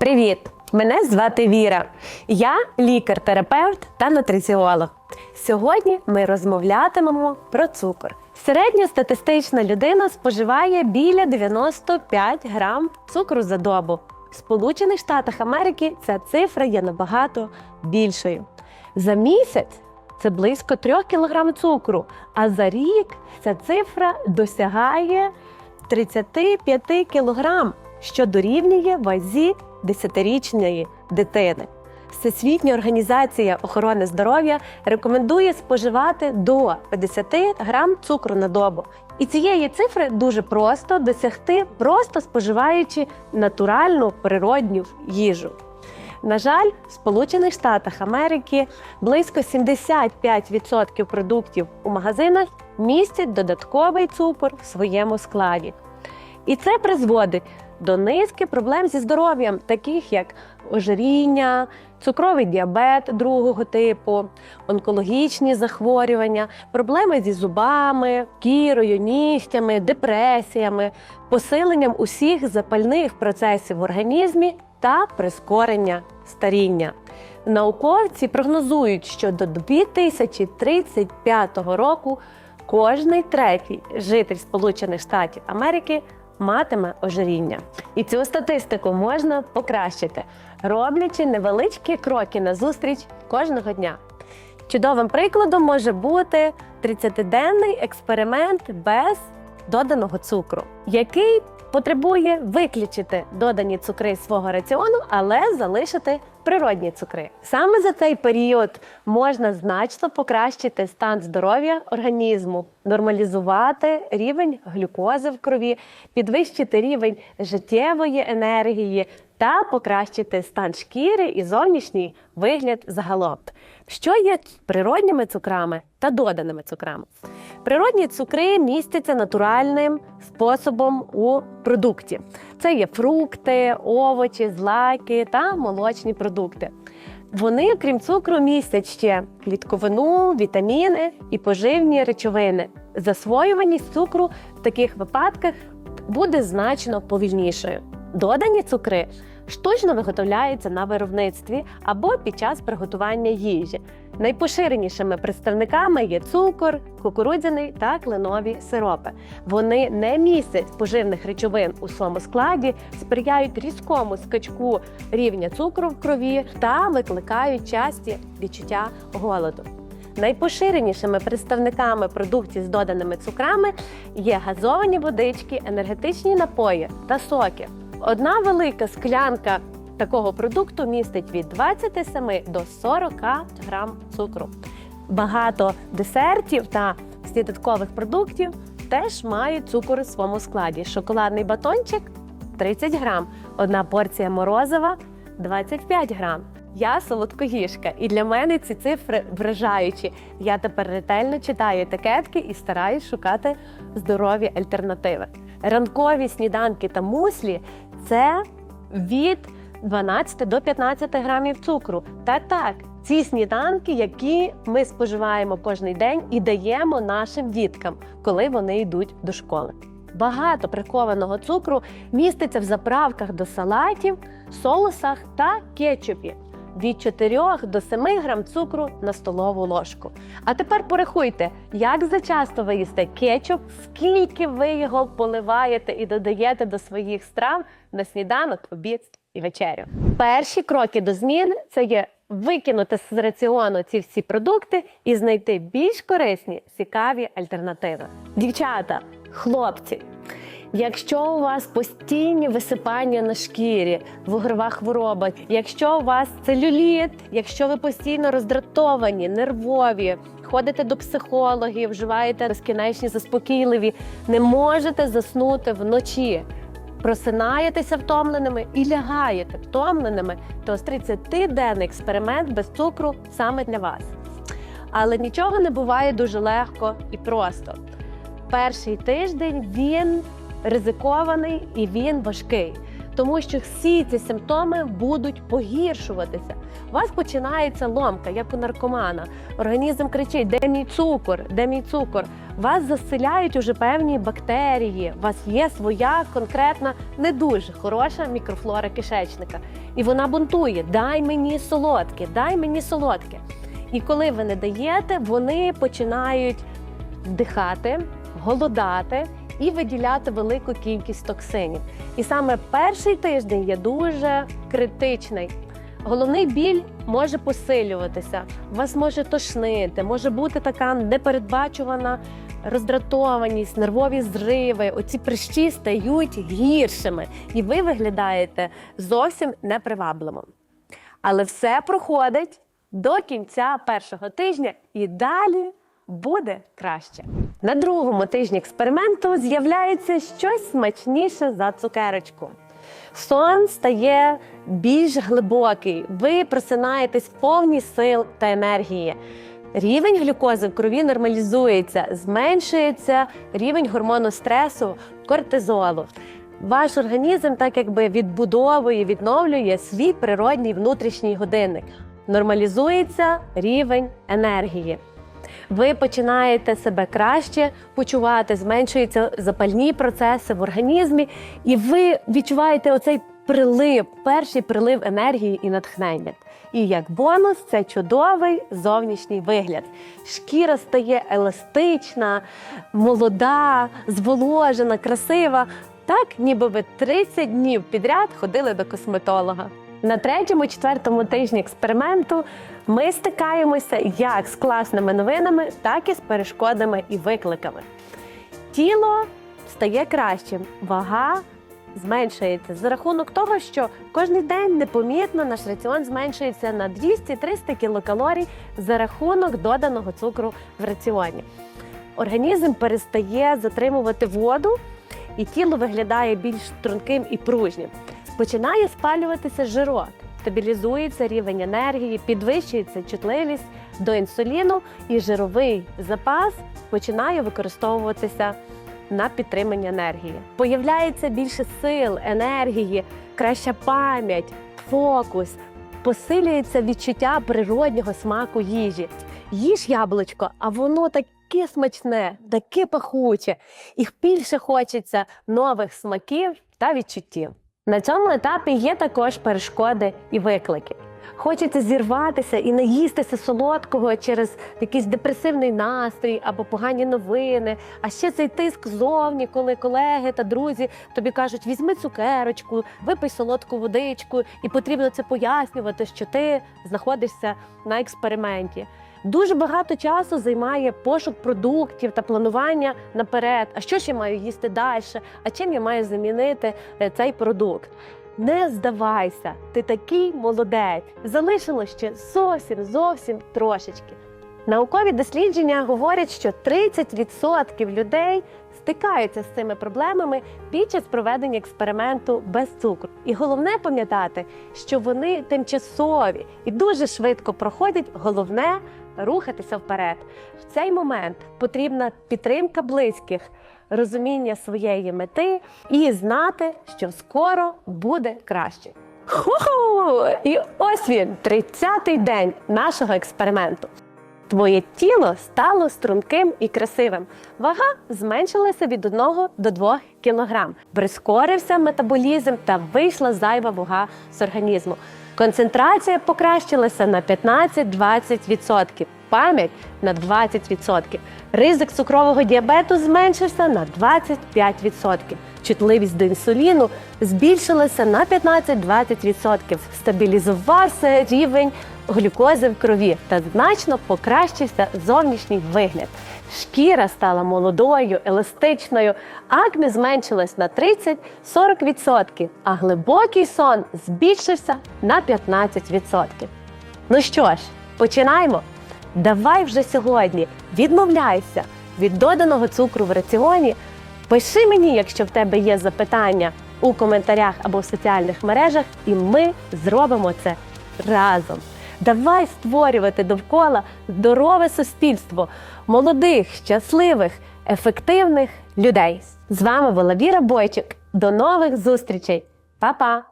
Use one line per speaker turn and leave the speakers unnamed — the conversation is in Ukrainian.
Привіт! Мене звати Віра. Я лікар-терапевт та нутриціолог. Сьогодні ми розмовлятимемо про цукор. Середньостатистична людина споживає біля 95 грам цукру за добу. В Сполучених Штатах Америки ця цифра є набагато більшою. За місяць це близько 3 кг цукру, а за рік ця цифра досягає 35 кг, що дорівнює вазі 10-річної дитини. Всесвітня організація охорони здоров'я рекомендує споживати до 50 грам цукру на добу. І цієї цифри дуже просто досягти, просто споживаючи натуральну природню їжу. На жаль, в Сполучених Штатах Америки близько 75% продуктів у магазинах містять додатковий цукор в своєму складі. І це призводить до низки проблем зі здоров'ям, таких як ожиріння, цукровий діабет другого типу, онкологічні захворювання, проблеми зі зубами, кірою, нігтями, депресіями, посиленням усіх запальних процесів в організмі та прискорення старіння. Науковці прогнозують, що до 2035 року кожний третій житель Сполучених Штатів Америки матиме ожиріння. І цю статистику можна покращити, роблячи невеличкі кроки назустріч кожного дня. Чудовим прикладом може бути 30-денний експеримент без доданого цукру, який потребує виключити додані цукри свого раціону, але залишити природні цукри. Саме за цей період можна значно покращити стан здоров'я організму, нормалізувати рівень глюкози в крові, підвищити рівень життєвої енергії та покращити стан шкіри і зовнішній вигляд загалом. Що є природніми цукрами та доданими цукрами? Природні цукри містяться натуральним способом у продукті. Це є фрукти, овочі, злаки та молочні продукти. Вони, крім цукру, містять ще клітковину, вітаміни і поживні речовини. Засвоюваність цукру в таких випадках буде значно повільнішою. Додані цукри штучно виготовляються на виробництві або під час приготування їжі. Найпоширенішими представниками є цукор, кукурудзяний та кленові сиропи. Вони не містять поживних речовин у своєму складі, сприяють різкому скачку рівня цукру в крові та викликають часті відчуття голоду. Найпоширенішими представниками продуктів з доданими цукрами є газовані водички, енергетичні напої та соки. Одна велика склянка такого продукту містить від 27 до 40 грам цукру. Багато десертів та сніданкових продуктів теж мають цукор у своєму складі. Шоколадний батончик 30 грам, одна порція морозива 25 грам. Я солодкогішка, і для мене ці цифри вражаючі. Я тепер ретельно читаю етикетки і стараюсь шукати здорові альтернативи. Ранкові сніданки та муслі це від 12 до 15 грамів цукру. Та так, ці сніданки, які ми споживаємо кожен день і даємо нашим діткам, коли вони йдуть до школи. Багато прихованого цукру міститься в заправках до салатів, соусах та кетчупі. Від 4 до 7 грам цукру на столову ложку. А тепер порахуйте, як зачасто ви їсте кетчуп, скільки ви його поливаєте і додаєте до своїх страв на сніданок, обід і вечерю. Перші кроки до змін це є викинути з раціону ці всі продукти і знайти більш корисні, цікаві альтернативи. Дівчата, хлопці. Якщо у вас постійні висипання на шкірі, вугрова хвороба, якщо у вас целюліт, якщо ви постійно роздратовані, нервові, ходите до психологів, вживаєте безкінечні заспокійливі, не можете заснути вночі, просинаєтеся втомленими і лягаєте втомленими, то ось 30-денний експеримент без цукру саме для вас. Але нічого не буває дуже легко і просто. Перший тиждень він ризикований і він важкий. тому що всі ці симптоми будуть погіршуватися. У вас починається ломка, як у наркомана. Організм кричить: де мій цукор, де мій цукор. Вас заселяють уже певні бактерії. У вас є своя конкретна, не дуже хороша мікрофлора кишечника. І вона бунтує: дай мені солодке, дай мені солодке. І коли ви не даєте, вони починають вдихати, голодати і виділяти велику кількість токсинів. І саме перший тиждень є дуже критичний. Головний біль може посилюватися, вас може тошнити, може бути така непередбачувана роздратованість, нервові зриви. Оці прищі стають гіршими, і ви виглядаєте зовсім непривабливо. Але все проходить до кінця першого тижня і далі буде краще. На другому тижні експерименту з'являється щось смачніше за цукерочку. Сон стає більш глибокий, ви просинаєтесь в повні сил та енергії. Рівень глюкози в крові нормалізується, зменшується рівень гормону стресу, кортизолу. Ваш організм так якби відбудовує, відновлює свій природній внутрішній годинник. Нормалізується рівень енергії. Ви починаєте себе краще почувати, зменшуються запальні процеси в організмі, і ви відчуваєте оцей прилив, перший прилив енергії і натхнення. І як бонус, це чудовий зовнішній вигляд. Шкіра стає еластична, молода, зволожена, красива. Так, ніби ви 30 днів підряд ходили до косметолога. На третьому, четвертому тижні експерименту ми стикаємося як з класними новинами, так і з перешкодами і викликами. Тіло стає кращим, вага зменшується за рахунок того, що кожен день непомітно наш раціон зменшується на 200-300 кілокалорій за рахунок доданого цукру в раціоні. Організм перестає затримувати воду, і тіло виглядає більш струнким і пружнім. Починає спалюватися жирок, стабілізується рівень енергії, підвищується чутливість до інсуліну, і жировий запас починає використовуватися на підтримання енергії. Появляється більше сил, енергії, краща пам'ять, фокус, посилюється відчуття природнього смаку їжі. Їж яблучко, а воно таке смачне, таке пахуче, і більше хочеться нових смаків та відчуттів. На цьому етапі є також перешкоди і виклики. Хочеться зірватися і наїстися солодкого через якийсь депресивний настрій або погані новини. А ще цей тиск зовні, коли колеги та друзі тобі кажуть, візьми цукерочку, випий солодку водичку, і потрібно це пояснювати, що ти знаходишся на експерименті. Дуже багато часу займає пошук продуктів та планування наперед. А що ж я маю їсти далі? А чим я маю замінити е, цей продукт? Не здавайся, ти такий молодець. Залишилось ще зовсім зовсім трошечки. Наукові дослідження говорять, що 30% людей стикаються з цими проблемами під час проведення експерименту без цукру. І головне пам'ятати, що вони тимчасові і дуже швидко проходять. Головне рухатися вперед. В цей момент потрібна підтримка близьких, розуміння своєї мети і знати, що скоро буде краще. Ху-ху! І ось він, 30-й день нашого експерименту. Твоє тіло стало струнким і красивим. Вага зменшилася від 1 до 2 кг. Прискорився метаболізм та вийшла зайва вага з організму. Концентрація покращилася на 15-20%, пам'ять на 20%. Ризик цукрового діабету зменшився на 25%. Чутливість до інсуліну збільшилася на 15-20%. Стабілізувався рівень глюкози в крові та значно покращився зовнішній вигляд. Шкіра стала молодою, еластичною, акне зменшилось на 30-40%, а глибокий сон збільшився на 15%. Ну що ж, починаємо. Давай вже сьогодні відмовляйся від доданого цукру в раціоні. Пиши мені, якщо в тебе є запитання у коментарях або в соціальних мережах, і ми зробимо це разом. Давай створювати довкола здорове суспільство молодих, щасливих, ефективних людей. З вами була Віра Бойчик. До нових зустрічей! Па-па!